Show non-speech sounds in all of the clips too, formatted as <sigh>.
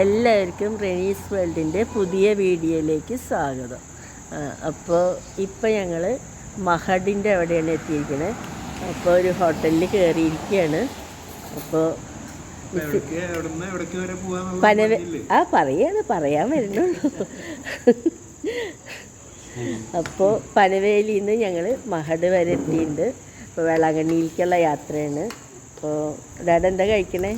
എല്ലാവർക്കും റെനീസ് വേൾഡിന്റെ പുതിയ വീഡിയോയിലേക്ക് സ്വാഗതം. അപ്പോൾ ഇപ്പോൾ ഞങ്ങൾ മഹഡിന്റെ അവിടെയാണ് എത്തിയിരിക്കുന്നത് അപ്പോൾ ഒരു ഹോട്ടലിൽ കയറിയിരിക്കുകയാണ് അപ്പോൾ പനവ ആ പറയാണ് പറയാൻ വരുന്നുള്ളൂ. അപ്പോൾ പനവേലിയിൽ നിന്ന് ഞങ്ങൾ മഹഡ് വരെ എത്തിയിട്ടുണ്ട്. അപ്പോൾ വേളാങ്കണ്ണിയിലേക്കുള്ള യാത്രയാണ്. അപ്പോൾ ഡാഡ എന്താ കഴിക്കണേ?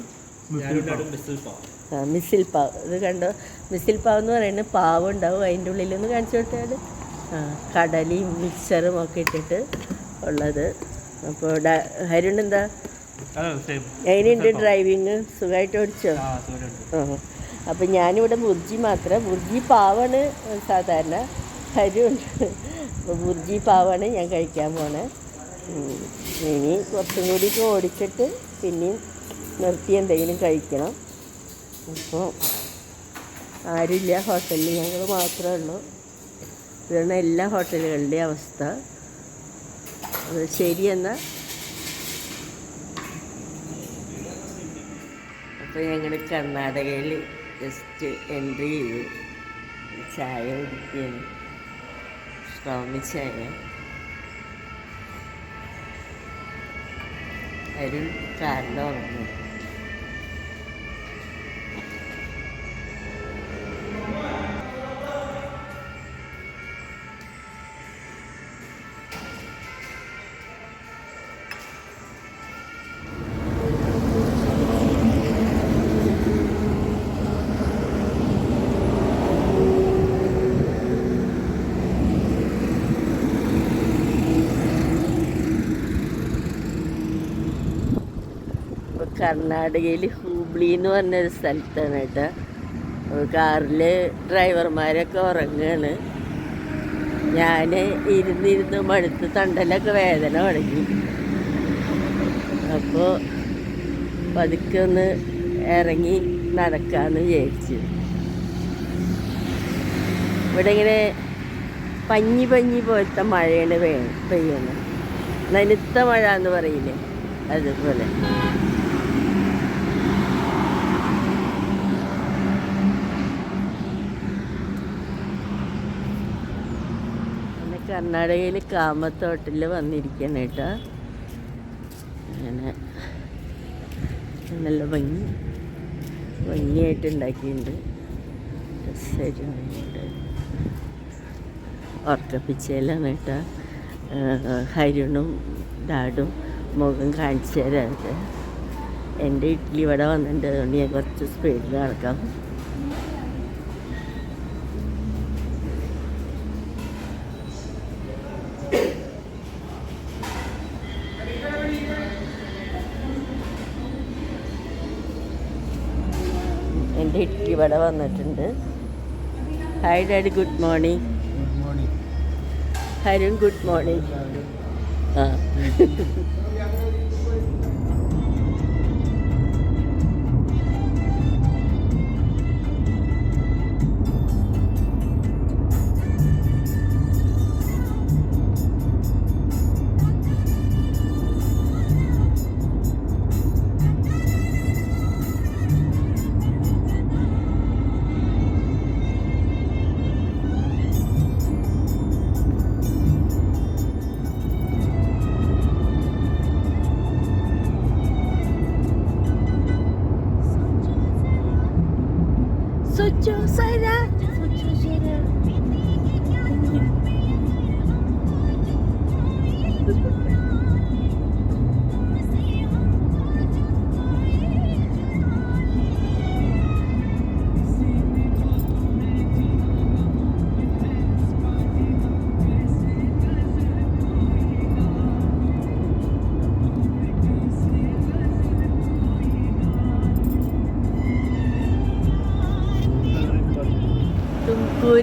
ആ മിസിൽ പാവ് ഇത് കണ്ടോ? മിസിൽ പാവ് എന്ന് പറയുന്നത് പാവ് ഉണ്ടാവും അതിന്റെ ഉള്ളിൽ ഒന്ന് കാണിച്ചു കൊടുത്താൽ ആ കടലയും മിക്സറും ഒക്കെ ഇട്ടിട്ട് ഉള്ളത്. അപ്പോൾ ഹരുൺ എന്താ? എങ്ങനെയുണ്ട് ഡ്രൈവിങ് സുഖമായിട്ട് ഓടിച്ചോ? ആ അപ്പം ഞാനിവിടെ ബുർജി മാത്രം. ബുർജി പാവാണ് സാധാരണ. ഹരി ഉണ്ട് ബുർജി പാവാണ് ഞാൻ കഴിക്കാൻ പോണേ. ഇനി കുറച്ചും കൂടി ഓടിച്ചിട്ട് പിന്നെയും നിർത്തി എന്തെങ്കിലും കഴിക്കണം. അപ്പോൾ ആരുമില്ല ഹോട്ടലിൽ ഞങ്ങൾ മാത്രമേ ഉള്ളൂ. ഇതാണ് എല്ലാ ഹോട്ടലുകളുടെയും അവസ്ഥ. അത് ശരിയെന്നാൽ അപ്പോൾ ഞങ്ങൾ കർണാടകയിൽ ജസ്റ്റ് എൻട്രി ചെയ്തു. ചായ കുടിക്കുകയാണ് സ്ട്രോങ് ചായ. അരുൺ കാറിൽ കർണാടകയിൽ ഹൂബ്ലി എന്ന് പറഞ്ഞൊരു സ്ഥലത്താണ് കേട്ടോ. കാറിൽ ഡ്രൈവർമാരൊക്കെ ഉറങ്ങുകയാണ് ഞാൻ ഇരുന്നിരുന്ന് മടുത്ത് തണ്ടലൊക്കെ വേദന തുടങ്ങി. അപ്പോൾ പതുക്കെ ഒന്ന് ഇറങ്ങി നടക്കാമെന്ന് വിചാരിച്ചു. ഇവിടെ ഇങ്ങനെ പഞ്ഞി പഞ്ഞി പോലത്തെ മഴയാണ് പെയ്യുന്നത് നനുത്ത മഴ എന്ന് പറയില്ലേ? അതുപോലെ പിന്നെ കർണാടകയിൽ കാമത്തോട്ടിൽ വന്നിരിക്കണം കേട്ടോ. അങ്ങനെ നല്ല ഭംഗി ഭംഗിയായിട്ട് ഉണ്ടാക്കിയിട്ടുണ്ട്. ഉറക്കപ്പിച്ചയിലാണ് കേട്ടോ. ഹരിണും ഡാഡും മുഖം കാണിച്ചു തരാറ് എന്റെ ഇഡ്ഡലി ഇവിടെ വന്നിട്ടുണ്ട് അതുകൊണ്ട് ഞാൻ കുറച്ച് സ്പീഡിൽ നടക്കാം എന്റെ ഇഡ്ഡലി ഇവിടെ വന്നിട്ടുണ്ട്. Hi daddy good morning. Harun good morning ആ.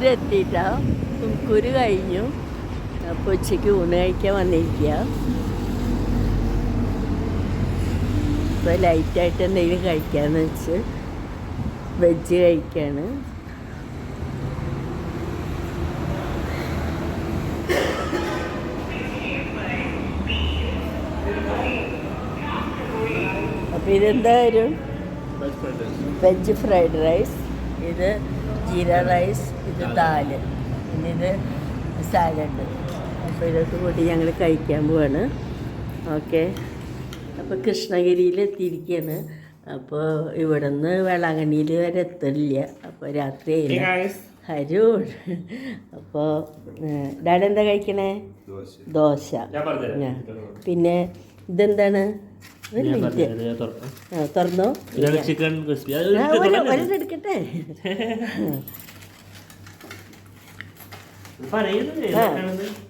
തുംകൂര് എത്തിയിട്ടാ തുംകൂര് കഴിഞ്ഞു. അപ്പോൾ ഉച്ചയ്ക്ക് ഊണ് കഴിക്കാൻ വന്നിരിക്കുക ഇപ്പോൾ ലൈറ്റായിട്ട് എന്തെങ്കിലും കഴിക്കാമെന്ന് വെച്ച് വെജ് കഴിക്കാണ്. അപ്പൊ ഇതെന്താ വരും Best friend is. Veg fried rice ഇത് ജീര റൈസ് ഇത് താൽ. പിന്നെ ഇത് സാലഡ്. അപ്പോൾ ഇതൊക്കെ കൂടി ഞങ്ങൾ കഴിക്കാൻ പോവാണ്. ഓക്കെ. അപ്പോൾ കൃഷ്ണഗിരിയിൽ എത്തിയിരിക്കുകയാണ് അപ്പോൾ ഇവിടെ നിന്ന് വേളാങ്കണ്ണിയിൽ വരെ എത്തില്ല അപ്പോൾ രാത്രി ഹരൂ അപ്പോൾ ഡാഡി എന്താ കഴിക്കണേ? ദോശ. ആ. പിന്നെ ഇതെന്താണ്? തുറന്നോ. ഒരെണ്ണം എടുക്കട്ടെ. <laughs>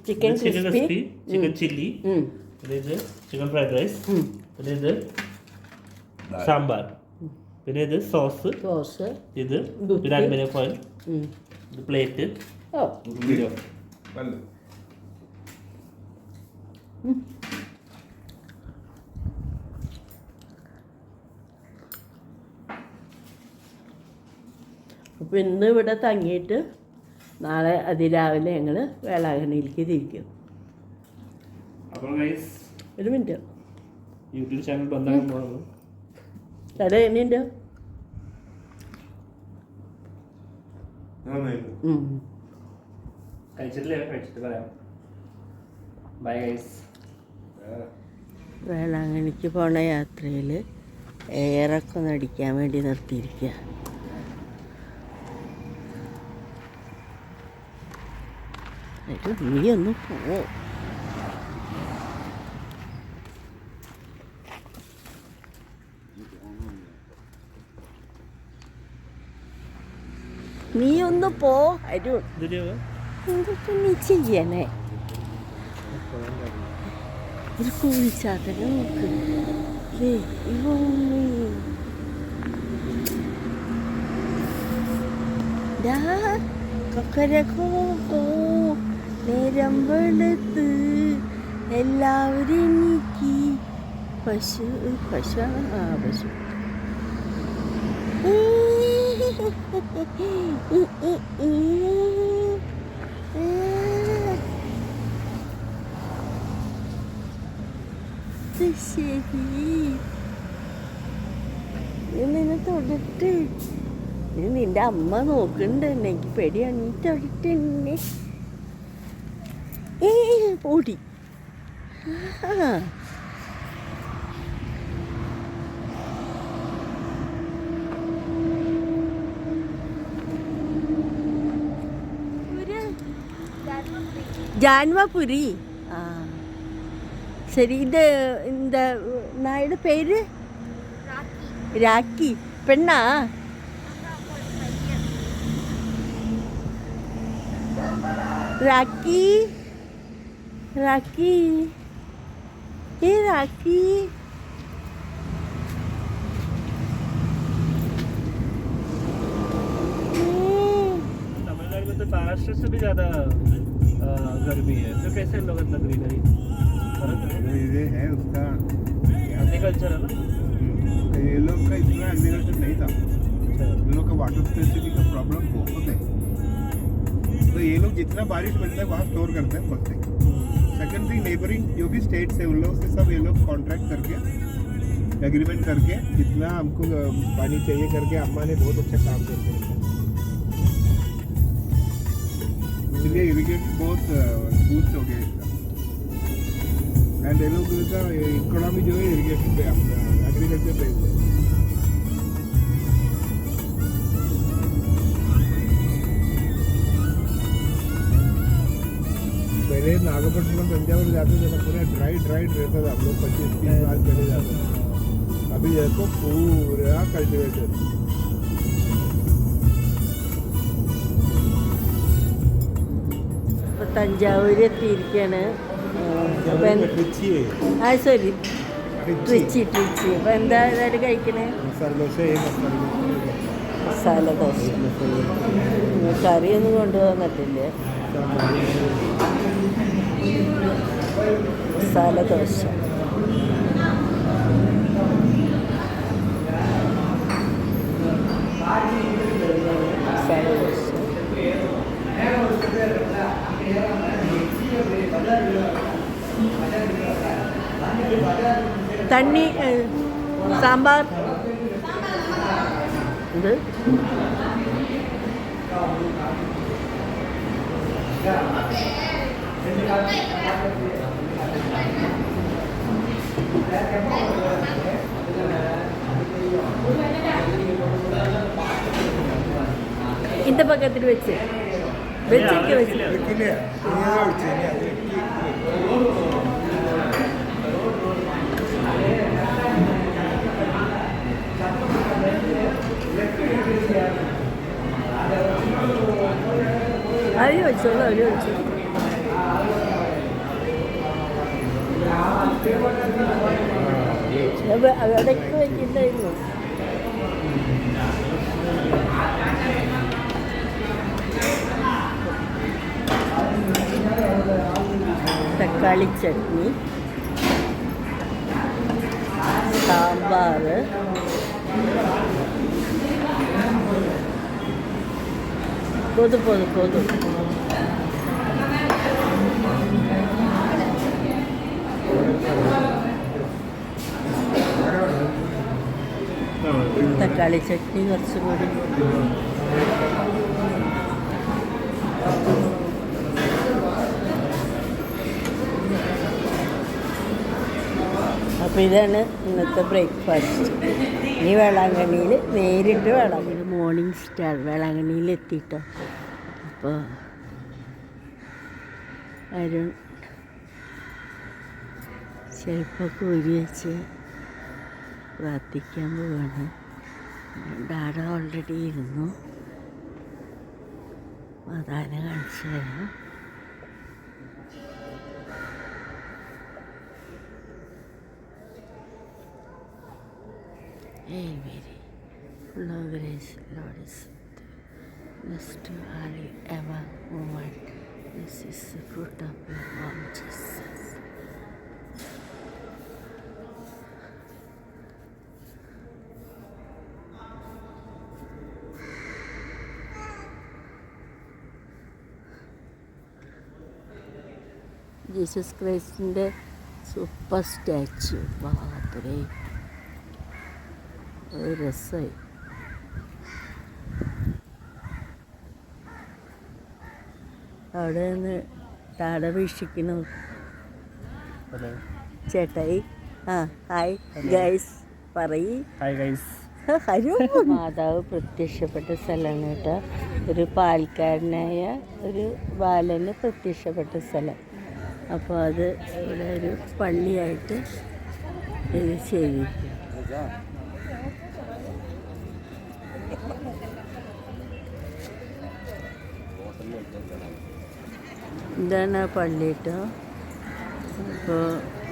Chicken chicken crispy. Chicken chilli. പിന്നെ ഇത് ചിക്കൻ ഫ്രൈഡ് റൈസ്. പിന്നെ ഇത് സാമ്പാർ. പിന്നെ ഇത് സോസ് സോസ് ഇത്. പിന്നെ അലുമിനിയം ഫോയിൽ. ഇത് പ്ലേറ്റ് ഓ. അപ്പോൾ ഇന്ന് ഇവിടെ തങ്ങിയിട്ട് നാളെ അതിരാവിലെ ഞങ്ങൾ വേളാങ്കണ്ണിയിലേക്ക് തിരിക്കും. ഒരു മിനിറ്റ്. യൂട്യൂബ് ചാനൽ കട എങ്ങനെയുണ്ട് ഉം. കഴിച്ചിട്ടില്ല കഴിച്ചിട്ട് പറയാം. ബൈ ഗൈസ് വേളാങ്കണ്ണിക്ക് പോണ യാത്രയിൽ എയറൊക്കെ ഒന്ന് അടിക്കാൻ വേണ്ടി നിർത്തിയിരിക്കുക ഒരു നീ ഒന്ന് പോ നീ ഒന്ന് പോ അരുൺ ഇതിൽ എന്തൊക്കെ നീ ചെയ്യണേ ഒരു കൂലിച്ചാത്തനെ നോക്ക് ഏ ഇവമ്മേ. ദാ, കൊക്കരക്കോ കോ, നേരം വെളുത്ത് എല്ലാവരും നീക്കി. പശു പശു ആ പശു. ശരി. നിന്നെ തൊടട്ടെ നിന്റെ അമ്മ നോക്കണ്ട എനിക്ക് പേടിയാണ് തൊടട്ട് എന്നെ. ഓടി ജാൻവാപുരി. ആ. ശരി ഇത് എന്താ നായുടെ പേര്? രാഖി പെണ്ണാ? രാഖി राखी हे राखी में तो महाराष्ट्र से भी ज़्यादा गर्मी है। तो कैसे है? ना? हम्म। ये लोग का इतना एग्रीकल्चर नहीं था। अच्छा। वाटर तो लोग जितना बारिश मिलता है वहाँ स्टोर करते हैं हैं। सेकंड थिंग नेबरिंग जो भी स्टेट्स है, उन लोगों से सब ये लोग कॉन्ट्रैक्ट करके एग्रीमेंट करके, जितना हमको पानी चाहिए करके अम्मा ने बहुत अच्छा काम करके। इसलिए इरिगेट बहुत बूस्ट हो गया इसका एंड ये लोग का इकोनॉमी जो है इरीगेशन पे, अपना एग्रीकल्चर पे है पहले नागपट्टनम तंजावुर जाते थे ना पूरा ड्राई ड्राई रहता था हम लोग पच्चीस तीस साल पहले जाते थे अभी देखो पूरा कल्टिवेटेड ഇപ്പൊ തഞ്ചാവൂർ എത്തിയിരിക്കുകയാണ് അപ്പം ആ ശരി ട്രിച്ചി ട്രിച്ചി അപ്പം എന്താ ഇതായിട്ട് കഴിക്കണേ मसालों से एक മസാല ദോശ ഉം, കറിയൊന്നും കൊണ്ടുവന്നിട്ടില്ല മസാല ദോശ മസാല ദോശ തണ്ണി ഏ, സാമ്പാർ. ഇത്? இந்த பக்கத்தில் வச்சு வச்சிருக்க வச்சு വെക്കില്ലേ നീ ഏതാ വിളിച്ചേ ഇനി അത് അവര് വെച്ചോളൂ അവര് അവിടേക്ക് വയ്ക്കുന്നുണ്ടായിരുന്നു തക്കാളി ചട്നി സാമ്പാർ പോതും പോതും പോതും തക്കാളി ചട്നി കുറച്ചും കൂടി അപ്പോൾ ഇതാണ് ഇന്നത്തെ ബ്രേക്ക്ഫാസ്റ്റ്. ഇനി വേളാങ്കണ്ണിയിൽ നേരിട്ട് വേളാങ്കണ്ണി മോർണിംഗ് സ്റ്റാർ വേളാങ്കണ്ണിയിൽ എത്തിയിട്ടോ അപ്പോൾ അരുൺ ചിലപ്പോൾ കോരി വെച്ച് പ്രാർത്ഥിക്കാൻ പോവാണ്. ഡാഡ ഓൾറെഡി ഇരുന്നു മാതാവിനെ കാണിച്ചു തരാം Hey Mary, full of grace, Lord is with you. Blessed are you among women. This is the fruit of your womb, Jesus. Jesus ക്രൈസ്റ്റിന്റെ super statue ബാബരേ അത് രസമായി അവിടെ നിന്ന് താട വീക്ഷിക്കുന്നു. ചേട്ടായി. ആ ഹായ് ഗൈസ് പറയ്. ഹായ് ഗൈസ് മാതാവ് പ്രത്യക്ഷപ്പെട്ട സ്ഥലമാണ് കേട്ടോ. ഒരു പാൽക്കാരനായ ഒരു ബാലന് പ്രത്യക്ഷപ്പെട്ട സ്ഥലം. അപ്പോൾ അത് ഇവിടെ ഒരു പള്ളിയായിട്ട് ഇത് ചെയ്തിരിക്കും ഇതാണ് ആ പള്ളി കേട്ടോ. അപ്പോൾ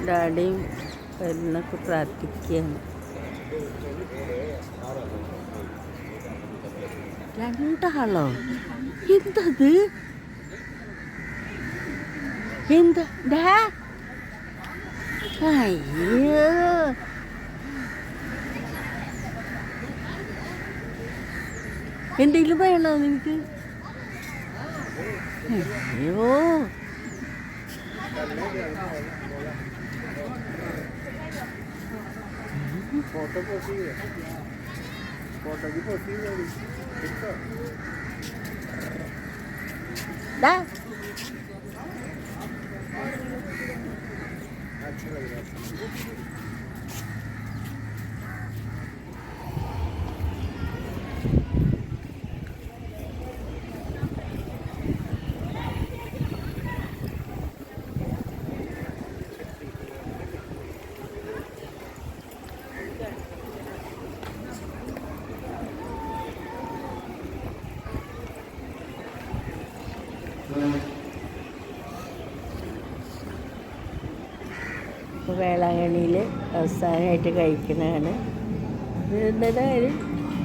ഡാഡിയും വരുന്നൊക്കെ പ്രാർത്ഥിക്കുകയാണ്. രണ്ടാളോ എന്തത് എന്താ അയ്യോ എന്തെങ്കിലും വേണോ നിനക്ക്? അയ്യോ. ഫോട്ടോ പോസ്റ്റ് ഫോട്ടോക്ക് പോസ്റ്റ് ചെയ്യാം 아, 출하게 나왔습니다. ഇപ്പോൾ വേളാങ്കണ്ണിയിൽ അവസാനമായിട്ട് കഴിക്കുന്നതാണ്.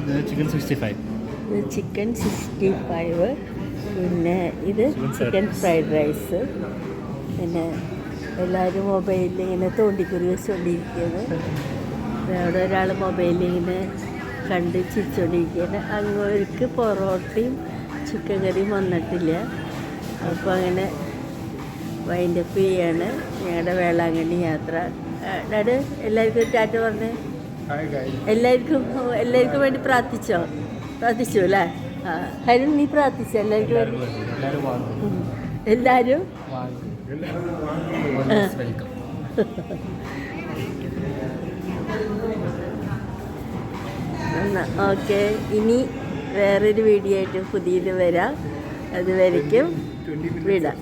ഇത് ചിക്കൻ സിക്സ്റ്റി ഫൈവ് ഇത് ചിക്കൻ സിക്സ്റ്റി ഫൈവ് പിന്നെ ഇത് ചിക്കൻ ഫ്രൈഡ് റൈസ് പിന്നെ എല്ലാവരും മൊബൈലിൽ ഇങ്ങനെ തോണ്ടിക്കുറി വെച്ചുകൊണ്ടിരിക്കുന്നത് അവിടെ ഒരാൾ മൊബൈലിൽ ഇങ്ങനെ കണ്ട് ചിരിച്ചുകൊണ്ടിരിക്കുകയാണ് അങ്ങോട്ട് പൊറോട്ടയും ചിക്കൻ കറിയും വന്നിട്ടില്ല. അപ്പോൾ അങ്ങനെ വൈൻഡപ്പ് ചെയ്യാണ് ഞങ്ങളുടെ വേളാങ്കണ്ണി യാത്ര. ഡാഡ് എല്ലാവർക്കും ടാറ്റ പറഞ്ഞേ? എല്ലാവർക്കും എല്ലാവർക്കും വേണ്ടി പ്രാർത്ഥിച്ചോ? പ്രാർത്ഥിച്ചു അല്ലേ? ആ ഹരുൺ നീ പ്രാർത്ഥിച്ച? എല്ലാവർക്കും വേണ്ടി? എല്ലാവരും ഓക്കെ. ഇനി വേറൊരു വീഡിയോ ആയിട്ട് പുതിയത് വരാം. അതുവരയ്ക്കും 20 minutes വിടാം.